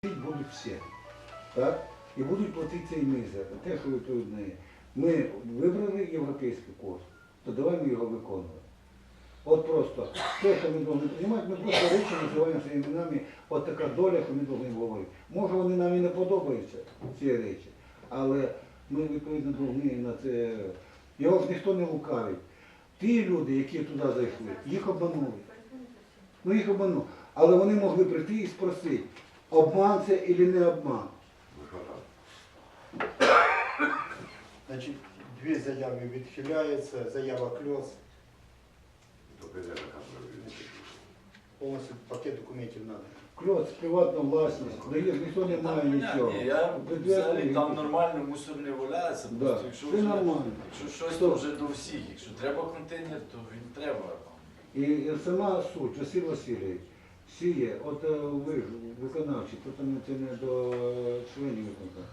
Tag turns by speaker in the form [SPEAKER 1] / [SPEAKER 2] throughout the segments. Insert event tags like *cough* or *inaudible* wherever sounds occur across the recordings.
[SPEAKER 1] Платити будуть всі. Так? І будуть платити і ми за те, що відповідно є. Ми вибрали європейський курс, то давай ми його виконувати. От просто те, що ми повинні приймати, ми просто речі називаємо своїми іменами, от така доля, що ми повинні говорити. Може вони нам і не подобаються, ці речі, але ми відповідно повинні на це. Його ж ніхто не лукавить. Ті люди, які туди зайшли, їх обманули. Ну їх обманули. Але вони могли прийти і спросити, обман це чи не обман.
[SPEAKER 2] Значить, дві заяви відхиляються, заява кльос, повністю пакет документів надо.
[SPEAKER 1] Кльоц, приватна власність, ніхто не має нічого.
[SPEAKER 3] Ні, я взагалі там нормально мусор не валяється,
[SPEAKER 1] Да,
[SPEAKER 3] просто якщо вже,
[SPEAKER 1] нормально.
[SPEAKER 3] якщо щось
[SPEAKER 1] Стоп.
[SPEAKER 3] то вже до всіх, якщо треба контейнер, то він треба.
[SPEAKER 1] І, і сама суть, Василь Васильович, сіє, от е, ви виконавчі, то це не до е, членів виконкому.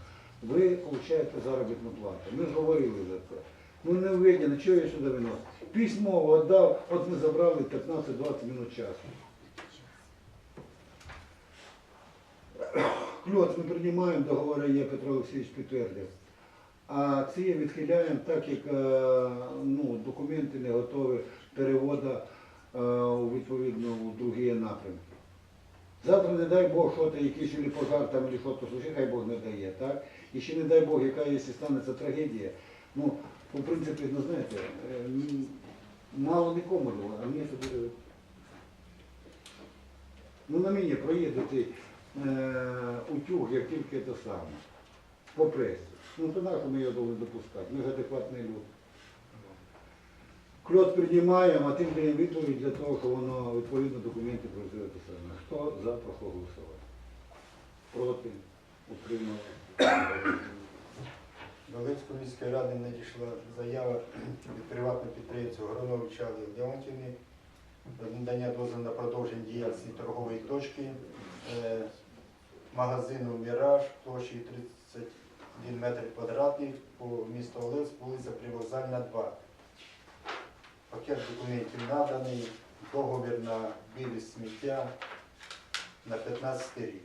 [SPEAKER 1] Ви отримуєте заробітну плату. Ми говорили за це. Ну не введено, чого я сюди виносив? Письмо віддав, от ми забрали 15-20 минут часу. Кльоц ми приймаємо, договори є, Петро Олексійович підтвердив. А ці відхиляємо, так як е, ну, документи не готові переводу у відповідно у другі напрямки. Завтра, не дай Бог, що то якийсь или пожар там, или що то случить, хай Бог не дає, так? І ще не дай Бог, яка якщо станеться трагедія. Ну, в принципі, ну знаєте, е, мало нікому, а мені це буде. Ну, на мені проїде цей е, утюг, як тільки це саме. По пресі. Ну, то нащо ми його повинні допускати? Ми ж адекватні люди. Кльот приймаємо, а тим даємо відповідь для того, що воно відповідно документи працює те. Хто за прошу голосувати? Проти? Утримали?
[SPEAKER 2] До Липської міської ради надійшла заява від приватного підприємця Гроновича Леонтівни про надання дозволу на продовження діяльності торгової точки е, магазину Міраж площею 31 метр квадратний по місту Олевськ, вулиця Привокзальна, 2. Пакет документів наданий, договір на вивіз сміття на 15 рік.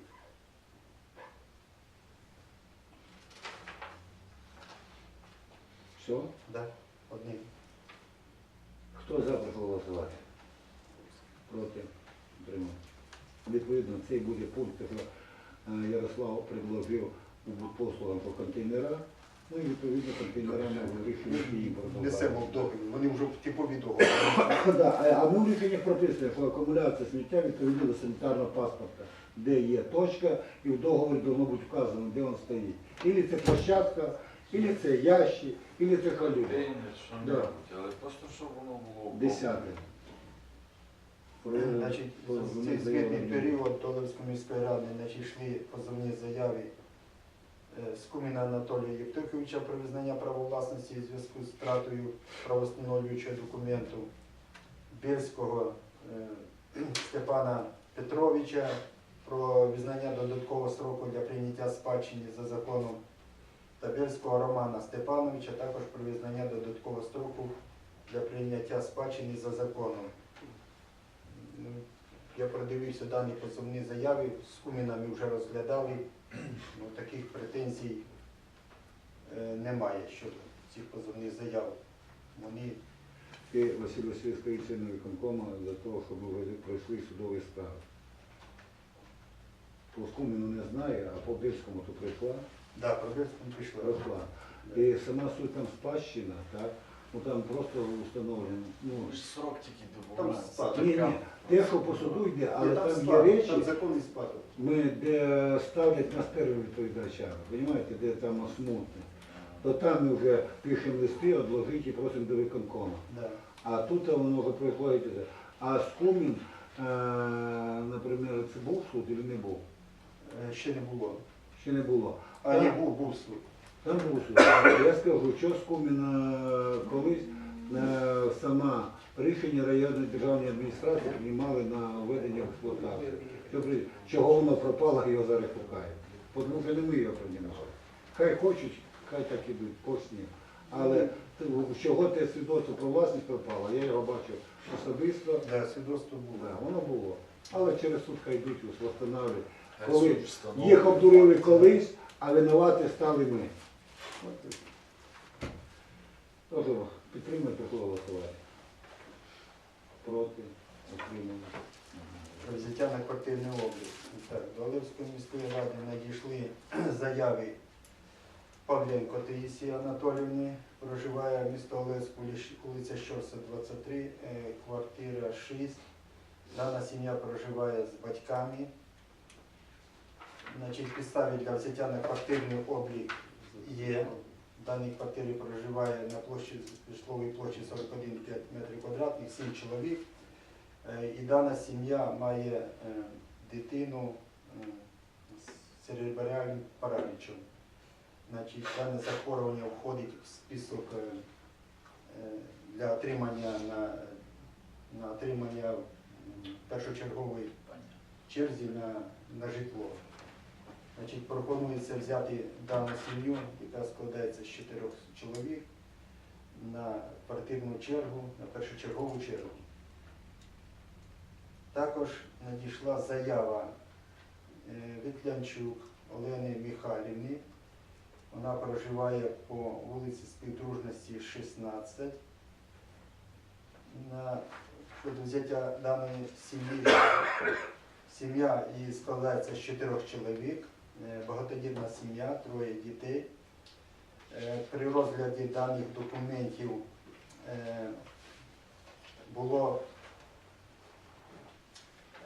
[SPEAKER 1] Все?
[SPEAKER 2] Да, одним.
[SPEAKER 1] Хто за голосувати? Проти? Утримали? Відповідно, цей буде пункт, що е, Ярослав предложив у послугам по контейнерах. Ну і відповідно контейнерами вирішують її продовжувати.
[SPEAKER 2] Несемо в договір, вони вже в типові договори. *coughs*
[SPEAKER 1] Да, а- ми в рішеннях прописано, що акумуляція сміття відповідно до санітарного паспорта, де є точка, і в договорі повинно бути вказано, де він стоїть. Ілі це площадка, ілі це ящик, ілі це халюга. Да.
[SPEAKER 3] але просто щоб воно було.
[SPEAKER 1] Десяте.
[SPEAKER 2] Значить, в цей звітний період до Левської міської ради надійшли позовні заяви е, з Куміна Анатолія Євтуховича про визнання права власності у зв'язку з втратою правостановлюючого документу Бельського е, *clears throat* Степана Петровича про визнання додаткового строку для прийняття спадщини за законом та Бельського Романа Степановича також про визнання додаткового строку для прийняття спадщини за законом. Ну, Я продивився дані позовні заяви, з Кумінами вже розглядали. *clears throat* Ну, таких претензій е, немає щодо цих позовних заяв. Вони
[SPEAKER 1] Василь Васильович членом виконкому за того, щоб ви пройшли судові справи. По Скуміну не знає, а по Бельському то прийшла.
[SPEAKER 2] да, пробірством прийшли.
[SPEAKER 1] Росла. І сама суть там спадщина, так? Ну там просто встановлено. Ну,
[SPEAKER 3] срок тільки
[SPEAKER 2] Там спад.
[SPEAKER 1] ні, ні, те, що по суду йде, але
[SPEAKER 2] Ні,
[SPEAKER 1] там є
[SPEAKER 2] спад,
[SPEAKER 1] речі,
[SPEAKER 2] Там законний спад.
[SPEAKER 1] ми де ставлять нас первим відповідачами, розумієте, де там смутне. То там ми вже пишемо листи, одложить і просимо до виконкому.
[SPEAKER 2] Да.
[SPEAKER 1] А тут воно вже приходить. іде. А Скумін, е, наприклад, це був суд чи не був?
[SPEAKER 2] Е, Ще не було.
[SPEAKER 1] Ще не було.
[SPEAKER 2] А не був, був суд.
[SPEAKER 1] Там був суд. Я скажу, що Скуміна колись сама рішення районної державної адміністрації приймали на введення при- Чого воно пропало, його зараз шукають. Тому що не ми його приймали. Хай хочуть, хай так ідуть, косні. Але чого те свідоцтво про власність пропало, я його бачив особисто.
[SPEAKER 2] Да, свідоцтво було.
[SPEAKER 1] Да, воно було. Але через суд хай йдуть, встановлюють. Коли їх обдурили колись, а винувати стали ми. От і. Прошу, підтримайте голосувати. Проти, отримали.
[SPEAKER 2] Про взяття на квартирний облік. Так, до Олевської міської ради надійшли *clears throat* заяви Павленко Таїсії Анатоліївни, проживає місто Олевськ, вулиця Щорса, 23, е, квартира 6. Дана сім'я проживає з батьками. Значить, підставі для взяття на квартирний облік є. В квартирі проживає на площі житлової площі 41,5 метрів квадратних, 7 чоловік. Е, І дана сім'я має е, дитину е, з церебральним паралічем. Значить, дане захворювання входить в список для отримання на, на отримання першочергової черзі на, на житло. Значить, пропонується взяти дану сім'ю, яка складається з чотирьох чоловік, на квартирну чергу, на першочергову чергу. Також надійшла заява е, Вітлянчук Олени Михайлівни. Вона проживає по вулиці Співдружності 16. На взяття даної сім'ї, сім'я складається з чотирьох чоловік, багатодітна сім'я, троє дітей. Е, При розгляді даних документів е, було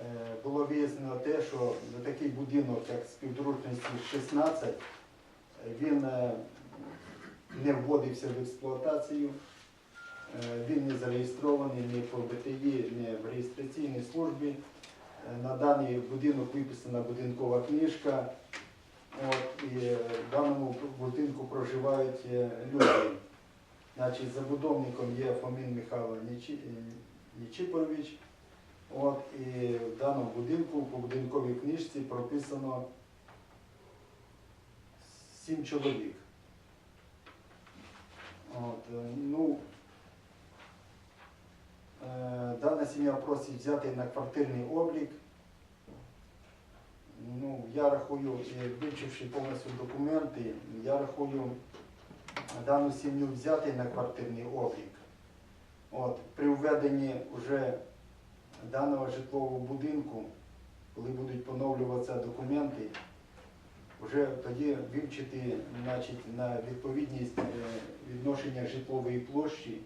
[SPEAKER 2] Е, було вияснено те, що такий будинок, як співдружності 16, е, він е, не вводився в експлуатацію, Е, він не зареєстрований ні по БТІ, ні в реєстраційній службі. Е, На даний будинок виписана будинкова книжка. От, і е, в даному будинку проживають е, люди. Значить, забудовником є Фомін Михайло Нічі- Нічіпович. От, і в даному будинку по будинковій книжці прописано сім чоловік. От, е, ну, е, дана сім'я просить взяти на квартирний облік. Я рахую, вивчивши повністю документи, я рахую дану сім'ю взяти на квартирний облік. От, при введенні вже даного житлового будинку, коли будуть поновлюватися документи, вже тоді вивчити значить, на відповідність е, відношення житлової площі,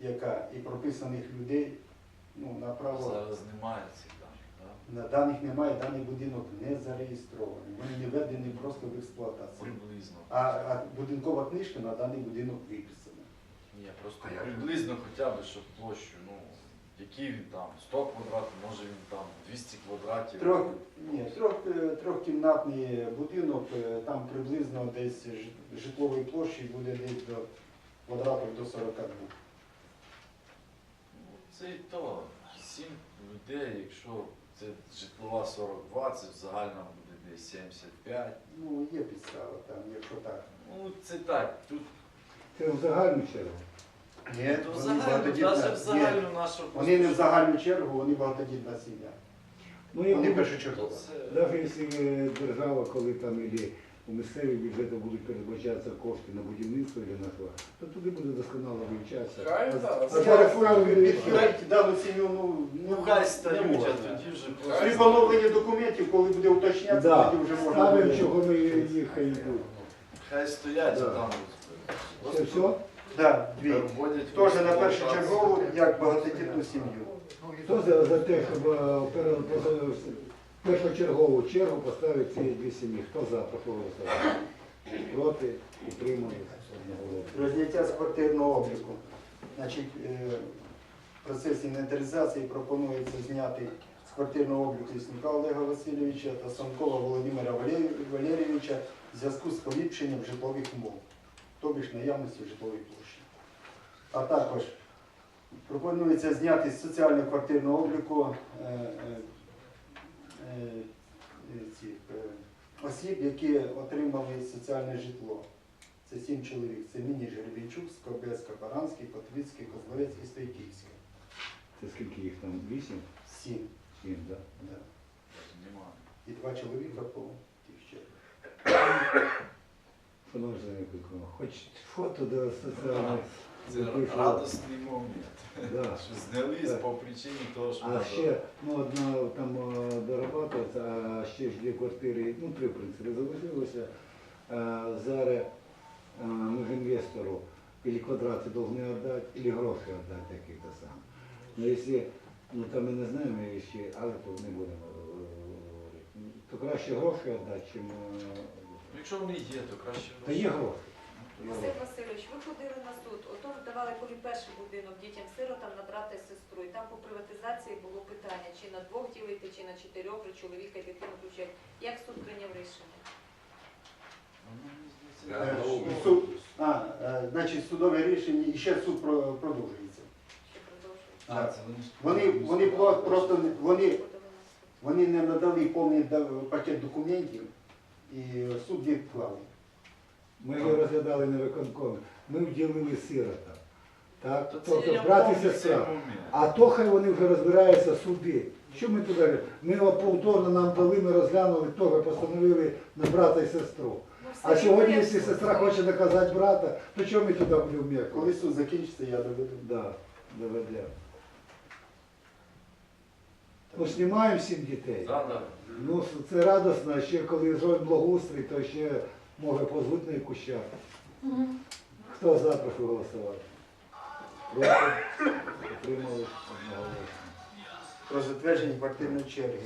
[SPEAKER 2] яка і прописаних людей, ну, на.
[SPEAKER 3] Зараз немає цих даних, так?
[SPEAKER 2] На даних немає, даний будинок не зареєстрований. Він не введений просто в експлуатацію.
[SPEAKER 3] Приблизно.
[SPEAKER 2] А, а будинкова книжка на даний будинок виписана.
[SPEAKER 3] Ні, просто приблизно хоча б, щоб площу, ну, який він там, 100 квадратів, може він там 200 квадратів.
[SPEAKER 2] Трьох, ні, трьох, е, трьохкімнатний будинок, е, там приблизно десь жит- житлової площі буде десь до квадратів до 42.
[SPEAKER 3] Ну, це і то. Сім людей, якщо це житлова 42, це загальна буде десь 75.
[SPEAKER 2] Ну, є підстава там, якщо так.
[SPEAKER 3] Ну, це так. Тут
[SPEAKER 1] Це в загальну чергу.
[SPEAKER 2] Ні,
[SPEAKER 3] то в
[SPEAKER 2] вони
[SPEAKER 3] загальну,
[SPEAKER 2] багатодітна-
[SPEAKER 3] навіть в
[SPEAKER 2] ні,
[SPEAKER 3] загальну нашу
[SPEAKER 2] Вони не в загальну чергу, вони багатодітна сім'я.
[SPEAKER 1] Ну, і
[SPEAKER 2] Вони першочергова.
[SPEAKER 3] Це-
[SPEAKER 1] Навіть якщо е, держава, коли там і у місцевих бюджетах будуть передбачатися кошти на будівництво для нашого, то туди буде досконало вивчатися.
[SPEAKER 3] Хай,
[SPEAKER 1] А-
[SPEAKER 3] так.
[SPEAKER 1] а
[SPEAKER 2] Я
[SPEAKER 1] зараз справи
[SPEAKER 2] дану сім'ю, ну,
[SPEAKER 3] Ну, хай
[SPEAKER 2] не
[SPEAKER 3] вже
[SPEAKER 2] При поновленні документів, коли буде уточнятися,
[SPEAKER 1] Да.
[SPEAKER 2] тоді вже можна
[SPEAKER 1] Ставимо,
[SPEAKER 2] буде.
[SPEAKER 1] чого ми їх хай йдуть.
[SPEAKER 3] Хай стоять
[SPEAKER 1] Да.
[SPEAKER 3] там.
[SPEAKER 1] Це все?
[SPEAKER 2] Да, дві.
[SPEAKER 3] Переводять
[SPEAKER 2] Теж на чергову, як багатодітну сім'ю.
[SPEAKER 1] Хто за, за те, щоб е, пере- першочергову чергу поставити ці дві сім'ї? Хто за? Прошу голосувати. Проти? Утримались? Одноголосно.
[SPEAKER 2] Про зняття з квартирного обліку. Е, в інвентаризації пропонується зняти з квартирного обліку Лісника Олега Васильовича та Санкова Володимира Валерійовича в зв'язку з поліпшенням житлових умов, тобі ж наявності житлової площі. А також пропонується зняти з соціального квартирного обліку е, е, цих, е, осіб, які отримали соціальне житло. Це сім чоловік. Це Міні Жеребінчук, Скобецька, Баранський, Потвицький, Козловець і Стойківський.
[SPEAKER 1] Це скільки їх там? Вісім?
[SPEAKER 2] Сім.
[SPEAKER 1] Сім, так?
[SPEAKER 2] Да.
[SPEAKER 3] Нема.
[SPEAKER 2] і два чоловіка по тих чергах.
[SPEAKER 1] Шановний Сергій хоч фото до соціальної.
[SPEAKER 3] Це радісний момент.
[SPEAKER 1] Да.
[SPEAKER 3] Що знялись по причині того, що
[SPEAKER 1] А ще ну, одна там е, а ще ж дві квартири, ну три в принципі залишилося. Е, Зараз е, ми ж інвестору или квадрати повинні віддати, или гроші віддати які-то сам. Ну якщо, ну там ми не знаємо ще, але то не будемо е, говорити. То краще гроші віддати, чим. е,
[SPEAKER 3] Ну, Якщо вони є, то краще
[SPEAKER 1] Та є гроші. Є
[SPEAKER 4] Василь. Васильович, ви ходили на суд. Ото давали коли перший будинок дітям-сиротам на брата і сестру. І там по приватизації було питання, чи на двох ділити, чи на чотирьох, вже чоловіка і дитину включать. Як суд прийняв рішення?
[SPEAKER 3] Ну,
[SPEAKER 2] Е, Суд, а, е, значить, судове рішення, і ще суд про- продовжується.
[SPEAKER 4] Що продовжується?
[SPEAKER 3] А, вони
[SPEAKER 2] Вони, вони про- просто не- вони, вони не надали повний да- пакет документів, і суд відклав.
[SPEAKER 1] Ми його розглядали на виконкомі. Ми вділили сирота. Так?
[SPEAKER 3] То
[SPEAKER 1] Тобто
[SPEAKER 3] я
[SPEAKER 1] брат і сестра. А то хай вони вже розбираються суди. Що ми туди? Ми його повторно нам дали, ми розглянули, того постановили на брата і сестру.
[SPEAKER 4] Ну,
[SPEAKER 1] А сьогодні, якщо сестра хоче наказати брата, то чого ми туди будемо м'якати?
[SPEAKER 2] Коли суд закінчиться, я доведу.
[SPEAKER 1] Да, доведемо. Ну, знімаємо сім дітей.
[SPEAKER 3] Да, да.
[SPEAKER 1] Ну, це радісно, ще коли зробимо благоустрій, то ще може позвуть на якусь. Хто за, прошу голосувати. Проти? Утримались одноголосно.
[SPEAKER 2] Про затвердження квартирної черги.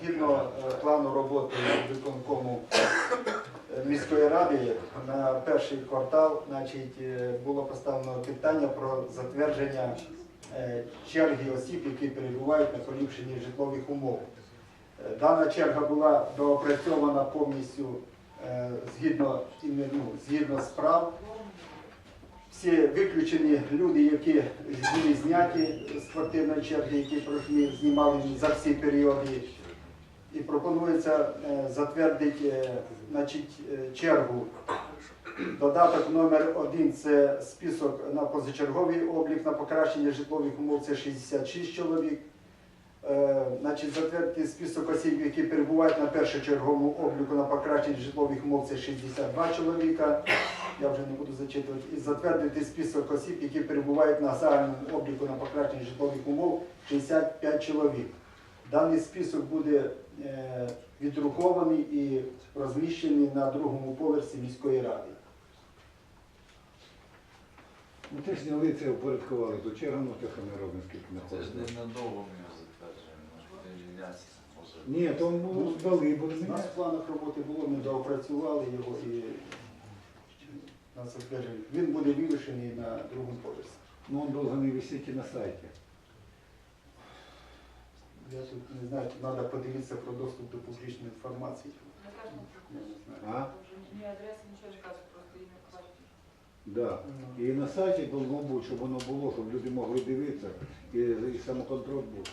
[SPEAKER 2] Згідно е, плану роботи виконкому е, міської ради на перший квартал значить, е, було поставлено питання про затвердження е, черги осіб, які перебувають на поліпшенні житлових умов. Е, Дана черга була доопрацьована повністю згідно, ну, згідно справ. Всі виключені люди, які були зняті з квартирної черги, які пройшли, знімали за всі періоди. І пропонується е, затвердити е, значить, е, чергу. Додаток номер один це список на позачерговий облік на покращення житлових умов, це 66 чоловік. Значить, затвердити список осіб, які перебувають на першочерговому обліку на покращення житлових умов, це 62 чоловіка. Я вже не буду зачитувати. І затвердити список осіб, які перебувають на загальному обліку на покращення житлових умов, 65 чоловік. Даний список буде е, віддрукований і розміщений на другому поверсі міської ради.
[SPEAKER 1] Ну ти ж зняли це, упорядкували, ну те, робимо, скільки не
[SPEAKER 3] Це ж
[SPEAKER 1] хочемо.
[SPEAKER 3] не надовго ми його затверджуємо, може буде мінятися.
[SPEAKER 1] Ні, то ну, дали, бо
[SPEAKER 2] У нас в планах роботи було, ми доопрацювали його і на затвердження. Він буде вивішений на другому поверсі.
[SPEAKER 1] ну, он должен висіти на сайті.
[SPEAKER 2] Я тут не знаю, тут треба подивитися про доступ до публічної інформації.
[SPEAKER 4] Не кажемо,
[SPEAKER 2] Я не знаю.
[SPEAKER 1] А?
[SPEAKER 4] ні адреси, нічого не кажуть, просто ім'я квартиру.
[SPEAKER 1] Да. І на сайті должно бути, щоб воно було, щоб люди могли дивитися і, і самоконтроль був.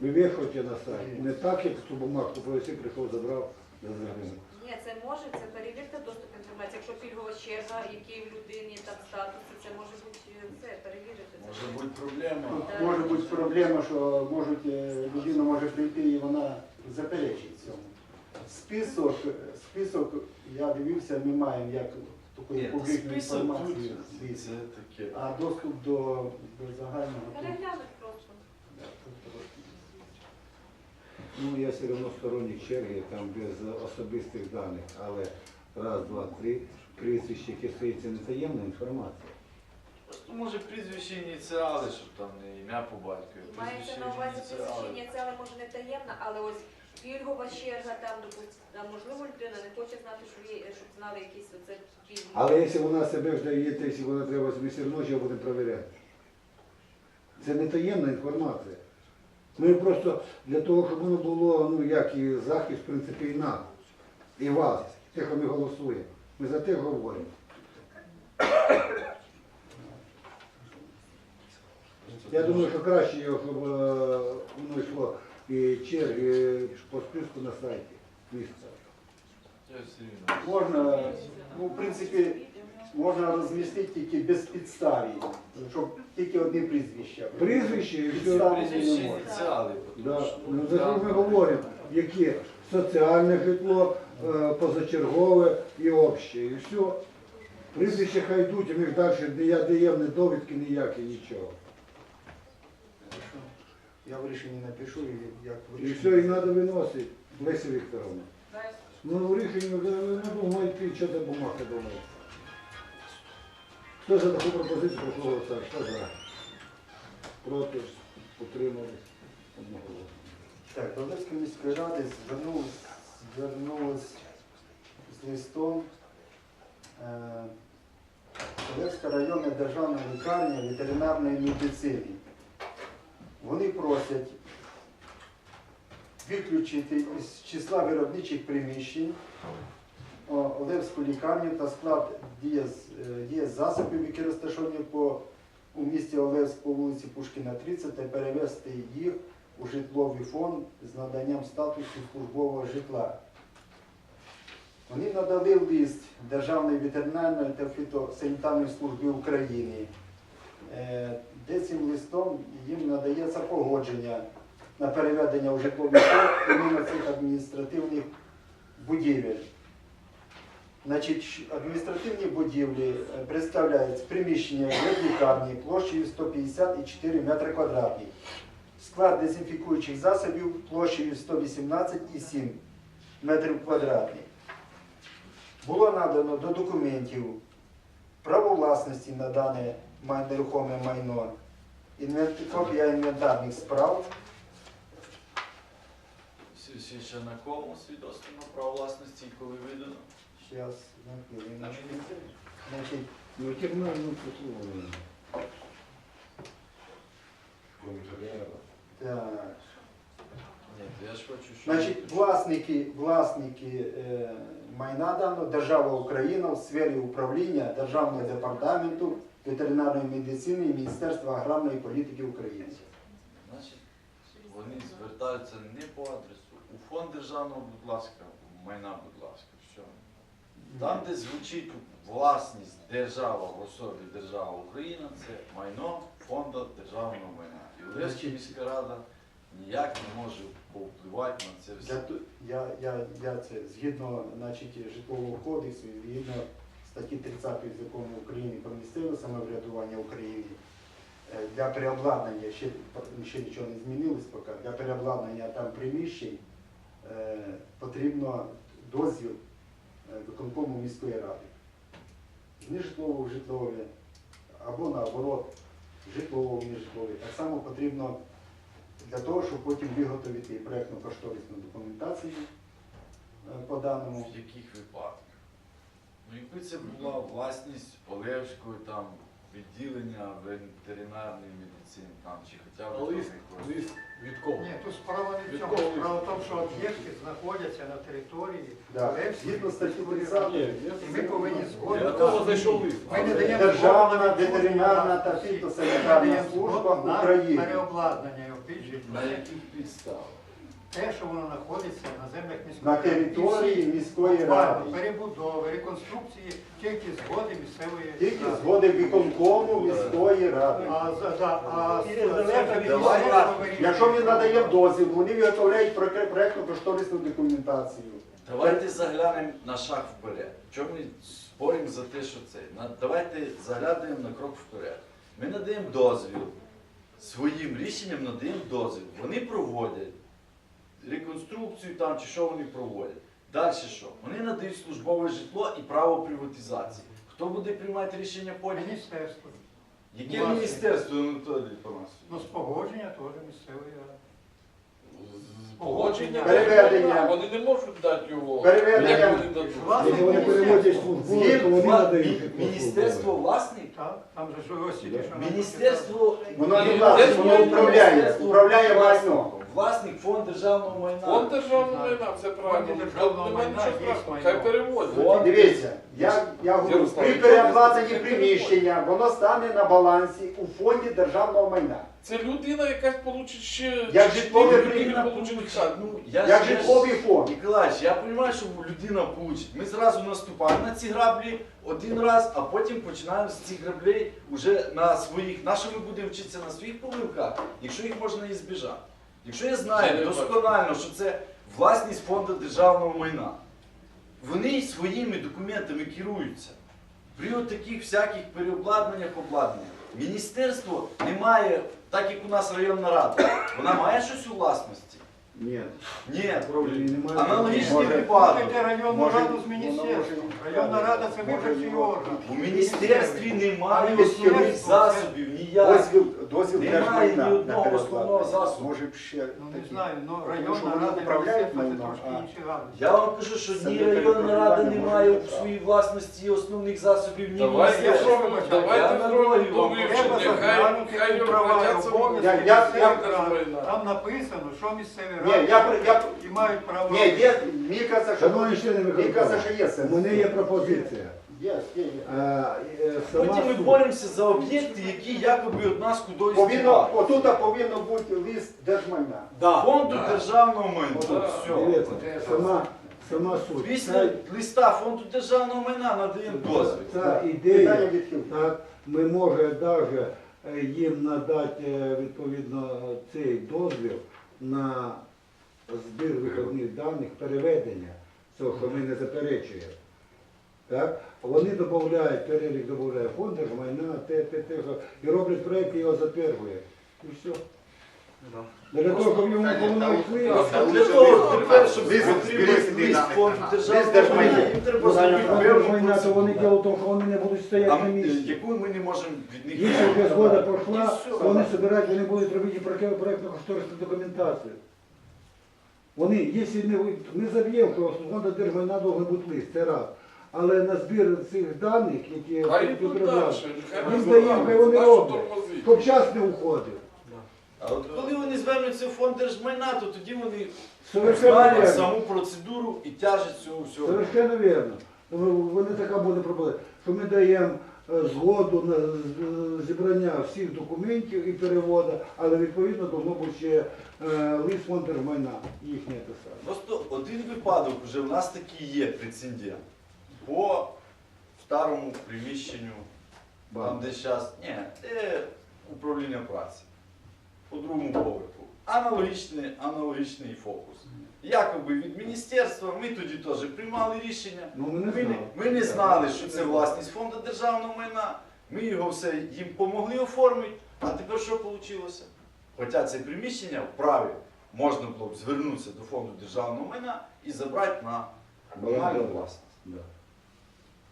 [SPEAKER 1] Ви виходите на сайт. Не так, як ту бумажку провести, прийшов, забрав, загинув.
[SPEAKER 4] Ні, це може, це перевірте доступ інформації. Якщо пільгова черга, який в людині там статус, це може бути е, це, перевірити.
[SPEAKER 3] Може бути проблема.
[SPEAKER 2] Тут може бути проблема, що можуть, е, людина може прийти і вона заперечить цьому. Список, список, я дивився, ми маємо як такої
[SPEAKER 3] Ні, та
[SPEAKER 2] публічної
[SPEAKER 3] список
[SPEAKER 2] інформації.
[SPEAKER 3] тут. Це таке.
[SPEAKER 2] А доступ до, до загального. тут,
[SPEAKER 4] Переглянуть просто.
[SPEAKER 2] да, тут трошки.
[SPEAKER 1] Ну, я все одно сторонник черги, там без особистих даних, але раз, два, три, прізвище, яке стоїть, це не таємна інформація.
[SPEAKER 3] Ну, Може прізвище ініціали, щоб там не ім'я по батькові.
[SPEAKER 4] Мається на увазі
[SPEAKER 3] ініціали.
[SPEAKER 4] це але може не таємна, але ось пільгова черга, там, допустимо, можливо, людина не хоче знати, що є, щоб знали якісь оце пільги.
[SPEAKER 1] Але якщо вона себе вже є, то якщо вона треба, ми все одно його будемо перевіряти. Це не таємна інформація. Ми просто для того, щоб воно було, ну як і захист, в принципі, і нас, і вас, тих, хто ми голосуємо. Ми за те говоримо. Я думаю, що краще його, щоб е, воно йшло і черги по списку на сайті міста.
[SPEAKER 3] Я все рівно.
[SPEAKER 2] Можна, ну, в принципі, можна розмістити тільки без підставі, щоб тільки одне прізвище.
[SPEAKER 1] Прізвище і все.
[SPEAKER 2] Підстави
[SPEAKER 3] Прізвище
[SPEAKER 2] не можна.
[SPEAKER 3] ініціали.
[SPEAKER 1] Да. Ну, за що ми говоримо, які соціальне житло, е, позачергове і обще. І все. Прізвище хай йдуть, і ми ж далі не я даємо ні довідки ніякі, нічого.
[SPEAKER 2] Я в рішенні напишу, і як в
[SPEAKER 1] І все, і треба виносити, Леся Вікторовна. Ну, в рішенні вже не думайте, що це бумага думає. Хто за таку пропозицію прошу? Хто за? Проти? Утримались? Одноголосно.
[SPEAKER 2] Так, до Одеської міської ради звернулась, звернулась з листом е, Одеська районна державна лікарня ветеринарної медицини. Вони просять виключити із числа виробничих приміщень о, лікарню та склад дієз, е, які розташовані у місті Олевськ по вулиці Пушкіна 30 та перевести їх у житловий фонд з наданням статусу службового житла. Вони надали лист Державної ветеринарної та фітосанітарної служби України, е, де цим листом їм надається погодження на переведення у житловий фонд цих адміністративних будівель. Значить, адміністративні будівлі е, представляють приміщення для лікарні площею 154 метри квадратні склад дезінфікуючих засобів площею 118,7 метрів квадратних. Було надано до документів право власності на дане нерухоме майно, копія інвентарних справ,
[SPEAKER 3] Всі- всі ще на кому свідоцтво на право власності, коли видано?
[SPEAKER 2] Зараз, на хвилиночку. Значить,
[SPEAKER 1] Ну,
[SPEAKER 2] так.
[SPEAKER 3] Я ж хочу, щоб...
[SPEAKER 2] Значить, власники, власники е, майна даного держава Україна в сфері управління Державного департаменту ветеринарної медицини і Міністерства аграрної політики України.
[SPEAKER 3] Значить, вони звертаються не по адресу. У фонд державного, будь ласка, майна, будь ласка? Там, де звучить власність держава в особі держава Україна, це майно фонду державного майна. І Одеська міська рада ніяк не може повпливати на це все.
[SPEAKER 2] я, я, я це згідно значить, житлового кодексу, згідно статті 30 закону України про місцеве самоврядування України, е, для переобладнання, ще, ще нічого не змінилось поки, для переобладнання там приміщень е, потрібно дозвіл виконкому міської ради. З нежитлового в житлові або наоборот, житлового в нежитлові. Так само потрібно для того, щоб потім виготовити проєктно-кошторисну документацію е, по даному.
[SPEAKER 3] В яких випадках? Ну, якби це була власність Олевської там відділення ветеринарної медицини там, чи хоча б
[SPEAKER 5] А лист,
[SPEAKER 3] якогось.
[SPEAKER 5] лист від кого?
[SPEAKER 6] Ні, тут справа не в цьому.
[SPEAKER 5] кого
[SPEAKER 6] Справа в тому, що об'єкти знаходяться на території
[SPEAKER 2] Да. Згідно статті
[SPEAKER 6] міської
[SPEAKER 2] 30
[SPEAKER 6] ради.
[SPEAKER 5] Ні,
[SPEAKER 6] І ми повинні
[SPEAKER 5] Для
[SPEAKER 6] згодом.
[SPEAKER 5] зайшов лист.
[SPEAKER 6] Ми не даємо
[SPEAKER 2] Державна
[SPEAKER 6] згоду на
[SPEAKER 2] ветеринарна та фітосанітарна служба
[SPEAKER 6] на
[SPEAKER 2] України.
[SPEAKER 6] переобладнання його під.
[SPEAKER 3] На яких підставах?
[SPEAKER 6] Те, що воно знаходиться на землях міської
[SPEAKER 2] На
[SPEAKER 6] ради.
[SPEAKER 2] території міської ради.
[SPEAKER 6] Перебудови, реконструкції, тільки згоди місцевої
[SPEAKER 2] Тільки
[SPEAKER 6] ради.
[SPEAKER 2] згоди виконкому міської ради.
[SPEAKER 6] А, за- да, а це
[SPEAKER 2] незалежно від
[SPEAKER 6] міністерство
[SPEAKER 2] міської
[SPEAKER 6] вирішує.
[SPEAKER 2] Якщо він надає дозвіл, вони виготовляють проєктно-кошторисну документацію.
[SPEAKER 3] Давайте заглянемо на шаг вперед. Чому ми споримо за те, що це? На- Давайте заглянемо на крок вперед. Ми надаємо дозвіл, своїм рішенням надаємо дозвіл. Вони проводять реконструкцію там чи що вони проводять. Далі що? Вони надають службове житло і право приватизації. Хто буде приймати рішення потім?
[SPEAKER 6] Міністерство.
[SPEAKER 3] Яке
[SPEAKER 6] Власне.
[SPEAKER 3] міністерство Анатолій Панасович?
[SPEAKER 6] Ну, з погодження теж місцевої ради.
[SPEAKER 5] Погодження.
[SPEAKER 2] Переведення.
[SPEAKER 5] Вони не можуть дати його.
[SPEAKER 2] Переведення.
[SPEAKER 5] Як вони дадуть?
[SPEAKER 6] Власне,
[SPEAKER 1] Якщо вони переводять службу, то вони
[SPEAKER 3] Згідно
[SPEAKER 1] надають.
[SPEAKER 3] Мі- Міністерство власник?
[SPEAKER 6] Так, там же ж тільки що нам
[SPEAKER 3] Міністерство
[SPEAKER 2] Воно не власне, воно управляє, управляє майно.
[SPEAKER 3] Власник фонд державного майна.
[SPEAKER 5] Фонд державного майна, все правильно.
[SPEAKER 6] Фонд державного
[SPEAKER 5] Немає
[SPEAKER 6] майна
[SPEAKER 5] нічого
[SPEAKER 6] є
[SPEAKER 5] страшного,
[SPEAKER 6] майно.
[SPEAKER 5] хай переводять.
[SPEAKER 3] Фонд.
[SPEAKER 2] Дивіться, я, я говорю,
[SPEAKER 5] Ярослав,
[SPEAKER 2] при
[SPEAKER 5] якщо
[SPEAKER 2] приміщення воно стане на балансі у фонді державного майна.
[SPEAKER 5] Це людина якась получить ще...
[SPEAKER 2] Як житлове
[SPEAKER 5] чотири
[SPEAKER 2] приміщення
[SPEAKER 5] получить хату.
[SPEAKER 3] Ну, я
[SPEAKER 2] Як
[SPEAKER 3] ж- ж-
[SPEAKER 2] житловий фонд.
[SPEAKER 3] Ніколаєвич, я розумію, що людина получить. Ми зразу наступаємо на ці граблі один раз, а потім починаємо з цих граблей вже на своїх. На що ми будемо вчитися на своїх помилках, якщо їх можна і збіжати. Якщо я знаю досконально, що це власність фонду державного майна. Вони своїми документами керуються. При от таких всяких переобладнаннях, обладнаннях. Міністерство не має, так як у нас районна рада, вона має щось у власності?
[SPEAKER 1] Ні.
[SPEAKER 3] Ні. Аналогічний випадок.
[SPEAKER 6] Районну
[SPEAKER 7] Може,
[SPEAKER 6] раду з міністерством. Районна рада це виборчий орган.
[SPEAKER 3] У міністерстві немає
[SPEAKER 6] міністерство
[SPEAKER 3] засобів, ніяк.
[SPEAKER 7] Дозвіл,
[SPEAKER 3] Немає
[SPEAKER 7] держмайна
[SPEAKER 3] ні
[SPEAKER 7] на
[SPEAKER 3] одного основного засобу.
[SPEAKER 7] Може б ще
[SPEAKER 6] Ну не
[SPEAKER 7] такі.
[SPEAKER 6] знаю, ну
[SPEAKER 7] Тому що
[SPEAKER 6] районна
[SPEAKER 7] вони
[SPEAKER 6] рада
[SPEAKER 7] управляють
[SPEAKER 6] міністерство це
[SPEAKER 7] майном,
[SPEAKER 6] трошки
[SPEAKER 7] а-
[SPEAKER 6] інші галузі.
[SPEAKER 3] Я вам кажу, що ні районна рада не
[SPEAKER 7] може
[SPEAKER 3] має
[SPEAKER 7] право.
[SPEAKER 3] своїй власності основних засобів, ні
[SPEAKER 5] Давайте
[SPEAKER 3] міністерства.
[SPEAKER 5] зробимо, давайте
[SPEAKER 3] Я
[SPEAKER 5] зробимо до
[SPEAKER 3] вам.
[SPEAKER 5] вивчення,
[SPEAKER 6] Треба
[SPEAKER 5] хай,
[SPEAKER 6] заглянути
[SPEAKER 5] хай
[SPEAKER 6] у права і
[SPEAKER 5] обратяться
[SPEAKER 6] обов'язки
[SPEAKER 7] Я- я- я-
[SPEAKER 6] держмайна. Там написано, що місцеві
[SPEAKER 7] Ні,
[SPEAKER 6] ради
[SPEAKER 7] я при- я-
[SPEAKER 6] і мають право.
[SPEAKER 7] Ні, є, мені каже, що,
[SPEAKER 1] Шановні члени
[SPEAKER 7] мені каже,
[SPEAKER 1] виконкому,
[SPEAKER 7] що є сенс.
[SPEAKER 1] у мене є пропозиція. Е, е,
[SPEAKER 3] Потім ми боремося за об'єкти, які якоби од нас кудись
[SPEAKER 7] Повинно,
[SPEAKER 3] тікають.
[SPEAKER 7] отут повинно бути лист держмайна.
[SPEAKER 3] Фонду державного майна.
[SPEAKER 5] Да.
[SPEAKER 3] Все.
[SPEAKER 1] Дивіться, сама, сама суть.
[SPEAKER 3] Після
[SPEAKER 1] Ця,
[SPEAKER 3] листа фонду державного майна надаємо дозвіл.
[SPEAKER 1] ця
[SPEAKER 7] Питання
[SPEAKER 1] ідея,
[SPEAKER 7] відхилено.
[SPEAKER 1] так, ми можемо навіть їм надати е, відповідно цей дозвіл на збір виходних даних, переведення, цього, що ми не заперечуємо. Так? Вони додають, перелік додає фонд держмайна, те, те, те, що, і роблять проєкт, і його затверджує. І все. Для того, щоб йому
[SPEAKER 3] А Для того, тепер, щоб отримати
[SPEAKER 7] держмайна.
[SPEAKER 3] майна, їм треба зробити певну
[SPEAKER 1] держмайна, то вони
[SPEAKER 3] процедуру.
[SPEAKER 1] діло в тому, що вони не будуть стояти на місці.
[SPEAKER 3] яку ми не можемо від них
[SPEAKER 1] Якщо вже згода
[SPEAKER 3] І все.
[SPEAKER 1] вони збирають, вони будуть робити проєктну кошторисну документацію. Вони, якщо не, ви- заб'ємо, що фонду держмайна должен бути лист, це раз. Але на збір цих даних, які
[SPEAKER 5] Хай йдуть
[SPEAKER 1] розглядають,
[SPEAKER 5] далі, хай
[SPEAKER 1] їм
[SPEAKER 5] розглядають.
[SPEAKER 1] даємо, хай вони
[SPEAKER 5] Нащо
[SPEAKER 1] роблять,
[SPEAKER 5] тормозити?
[SPEAKER 1] щоб час не уходив.
[SPEAKER 3] А от коли вони звернуться в фонд держмайна, то тоді вони
[SPEAKER 1] Совершенно
[SPEAKER 3] знають
[SPEAKER 1] вірно.
[SPEAKER 3] саму процедуру і тяжесть цього всього.
[SPEAKER 1] Совершенно вірно. Вони така буде проблема, що ми даємо е, згоду на з- зібрання всіх документів і переводу, але відповідно должно бути ще е, лист фонд держмайна, їхнє те саме.
[SPEAKER 3] Просто один випадок вже в нас такий є прецедент. По старому приміщенню, там де зараз, управління праці, по другому поверху. Аналогічний, аналогічний фокус. Якоби від міністерства ми тоді теж приймали рішення.
[SPEAKER 1] Ну, ми не
[SPEAKER 3] Ми ми не знали, що це власність фонду державного майна. Ми його все їм помогли оформити. А тепер що вийшло? Хоча це приміщення вправі можна було б звернутися до фонду державного майна і забрати на комунальну власність.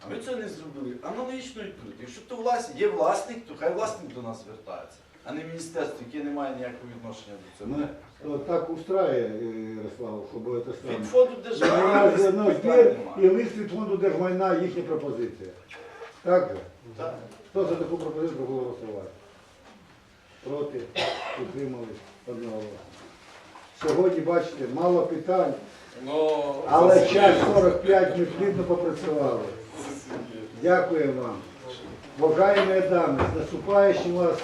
[SPEAKER 3] А ми цього не зробили. Аналогічно і тут. Якщо то власник, є власник, то хай власник до нас звертається, а не міністерство, яке не має ніякого відношення до цього.
[SPEAKER 1] Ми ну, так устраює е, Ярослав, щоб це
[SPEAKER 3] Від
[SPEAKER 1] саме.
[SPEAKER 3] фонду
[SPEAKER 1] У
[SPEAKER 3] державного
[SPEAKER 1] нас
[SPEAKER 3] майна
[SPEAKER 1] на
[SPEAKER 3] питань
[SPEAKER 1] збір і лист від фонду держмайна, їхня пропозиція. Так же?
[SPEAKER 3] Так.
[SPEAKER 1] Хто за таку пропозицію голосувати? Проти? Утримались одного. Сьогодні, бачите, мало питань,
[SPEAKER 5] Ну,
[SPEAKER 1] але час 45 ми плідно попрацювали. Дякую вам. Бажаємо дами, з наступаючим вас